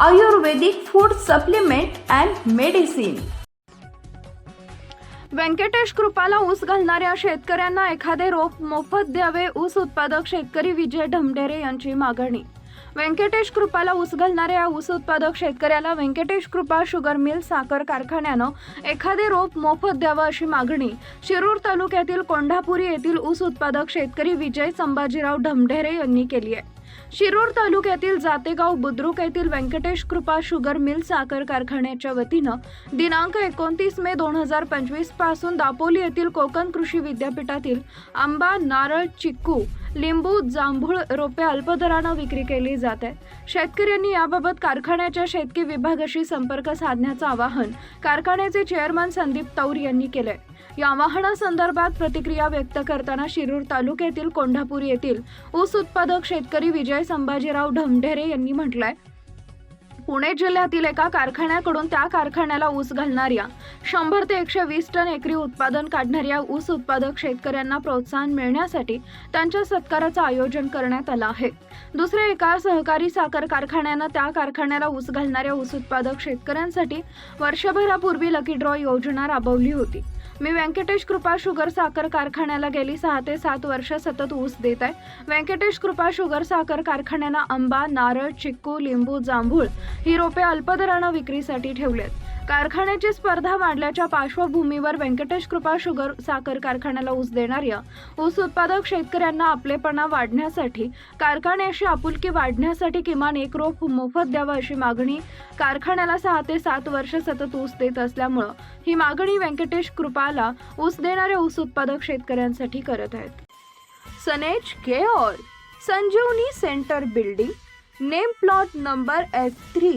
Ayurvedic food supplement and medicine. Venkatesh कृपाला ऊस घालणाऱ्या शेतकऱ्यांना एखादे रोप मोफत द्यावे ऊस उत्पादक शेतकरी विजय ढमढेरे यांची मागणी. व्यंकटेश कृपाला ऊस घालणाऱ्या या ऊस उत्पादक शेतकऱ्याला व्यंकटेश कृपा शुगर मिल साखर कारखान्यानं एखादे रोप मोफत द्यावं अशी मागणी. शिरूर तालुक्यातील कोंढापुरी येथील ऊस उत्पादक शेतकरी विजय संभाजीराव ढमढेरे यांनी केली आहे. शिरूर तालुक्यातील जातेगाव बुद्रुक येथील व्यंकटेश कृपा शुगर मिल साखर कारखान्याच्या वतीनं दिनांक एकोणतीस मे दोन हजार पंचवीसपासून दापोली येथील कोकण कृषी विद्यापीठातील आंबा नारळ चिक्कू लिंबू जांभूळ रोपे अल्पदरानं विक्री केली जात. आहे शेतकऱ्यांनी याबाबत कारखान्याच्या शेतकी विभागाशी संपर्क साधण्याचं आवाहन कारखान्याचे चेअरमन संदीप तौर यांनी केलंय. या आवाहनासंदर्भात प्रतिक्रिया व्यक्त करताना शिरूर तालुक्यातील कोंढापूर येथील ऊस उत्पादक शेतकरी विजय संभाजीराव ढमढेरे यांनी म्हटलंय पुणे जिल्ह्यातील एका कारखान्याकडून त्या कारखान्याला ऊस घालणाऱ्या शंभर ते एकशे वीस टन एकरी उत्पादन काढणाऱ्या ऊस उत्पादक शेतकऱ्यांना प्रोत्साहन मिळण्यासाठी त्यांच्या सत्काराचं आयोजन करण्यात आलं आहे. दुसऱ्या एका सहकारी साखर कारखान्यानं त्या कारखान्याला ऊस घालणाऱ्या ऊस उत्पादक शेतकऱ्यांसाठी वर्षभरापूर्वी लकी ड्रॉ योजना राबवली होती. मी व्यंकटेश कृपा शुगर साखर कारखान्याला गेली सहा ते सात वर्ष सतत ऊस देत आहे. व्यंकटेश कृपा शुगर साखर कारखान्यानं आंबा नारळ चिक्कू लिंबू जांभूळ ही रोपे अल्पदरानं विक्रीसाठी ठेवलेत. कारखान्याची स्पर्धा वाढल्याच्या पार्श्वभूमीवर व्यंकटेश कृपा शुगर साखर कारखान्याला ऊस देणाऱ्या ऊस उत्पादक शेतकऱ्यांना आपलेपणा वाढण्यासाठी कारखान्याशी आपुलकी वाढण्यासाठी किमान एक रोप मोफत द्यावं अशी मागणी कारखान्याला सहा ते सात वर्ष सतत ऊस देत असल्यामुळं ही मागणी व्यंकटेश कृपाला ऊस देणाऱ्या ऊस उत्पादक शेतकऱ्यांसाठी करत आहेत. सनेज care Sanjivani centre building. Name plot number F three